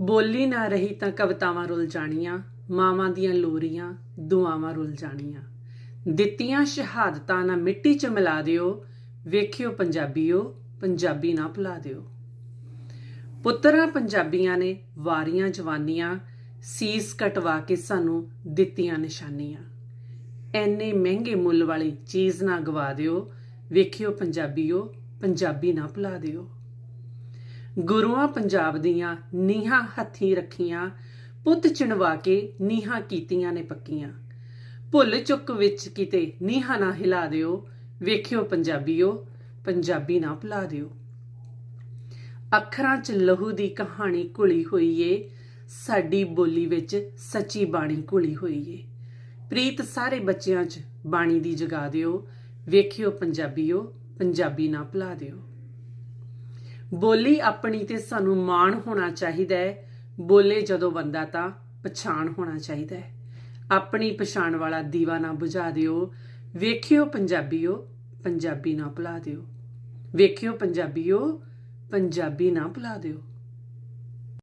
ਬੋਲੀ ਨਾ ਰਹੀ ਤਾਂ ਕਵਿਤਾਵਾਂ ਰੁੱਲ ਜਾਣੀਆਂ, ਮਾਵਾਂ ਦੀਆਂ ਲੋਰੀਆਂ, ਦੁਆਵਾਂ ਰੁੱਲ ਜਾਣੀਆਂ। ਦਿੱਤੀਆਂ ਸ਼ਹਾਦਤਾਂ ਨਾ ਮਿੱਟੀ 'ਚ ਮਿਲਾ ਦਿਓ, ਵੇਖਿਓ ਪੰਜਾਬੀਓ, ਪੰਜਾਬੀ ਨਾ ਭੁਲਾ ਦਿਓ। ਪੁੱਤਰਾਂ ਪੰਜਾਬੀਆਂ ਨੇ ਵਾਰੀਆਂ ਜਵਾਨੀਆਂ, ਸੀਸ ਕਟਵਾ ਕੇ ਸਾਨੂੰ ਦਿੱਤੀਆਂ ਨਿਸ਼ਾਨੀਆਂ। ਐਨੇ ਮਹਿੰਗੇ ਮੁੱਲ ਵਾਲੀ ਚੀਜ਼ ਨਾ ਗਵਾ ਦਿਓ, ਵੇਖਿਓ ਪੰਜਾਬੀਓ, ਪੰਜਾਬੀ ਨਾ ਭੁਲਾ ਦਿਓ। ਗੁਰੂਆਂ ਪੰਜਾਬ ਦੀਆਂ ਨੀਹਾਂ ਹੱਥੀਂ ਰੱਖੀਆਂ, ਪੁੱਤ ਚਿਣਵਾ ਕੇ ਨੀਹਾਂ ਕੀਤੀਆਂ ਨੇ ਪੱਕੀਆਂ। ਭੁੱਲ ਚੁੱਕ ਵਿੱਚ ਕਿਤੇ ਨੀਹਾਂ ਨਾ ਹਿਲਾ ਦਿਓ, ਵੇਖਿਓ ਪੰਜਾਬੀਓ, ਪੰਜਾਬੀ ਨਾ ਭੁਲਾ ਦਿਓ। ਅੱਖਰਾਂ 'ਚ ਲਹੂ ਦੀ ਕਹਾਣੀ ਘੁਲੀ ਹੋਈ ਏ ਸਾਡੀ ਬੋਲੀ ਵਿੱਚ ਸੱਚੀ ਬਾਣੀ ਘੁਲੀ ਹੋਈ ਏ ਪ੍ਰੀਤ ਸਾਰੇ ਬੱਚਿਆਂ 'ਚ ਬਾਣੀ ਦੀ ਜਗਾ ਦਿਓ, ਵੇਖਿਓ ਪੰਜਾਬੀਓ, ਪੰਜਾਬੀ ਨਾ ਭੁਲਾ ਦਿਓ। ਬੋਲੀ ਆਪਣੀ ਤੇ ਸਾਨੂੰ ਮਾਣ ਹੋਣਾ ਚਾਹੀਦਾ ਹੈ। ਬੋਲੇ ਜਦੋਂ ਬੰਦਾ ਤਾਂ ਪਛਾਣ ਹੋਣਾ ਚਾਹੀਦਾ ਹੈ। ਆਪਣੀ ਪਛਾਣ ਵਾਲਾ ਦੀਵਾ ਨਾ ਬੁਝਾ ਦਿਓ। ਵੇਖਿਓ ਪੰਜਾਬੀਓ, ਪੰਜਾਬੀ ਨਾ ਭੁਲਾ ਦਿਓ। ਵੇਖਿਓ ਪੰਜਾਬੀਓ, ਪੰਜਾਬੀ ਨਾ ਭੁਲਾ ਦਿਓ।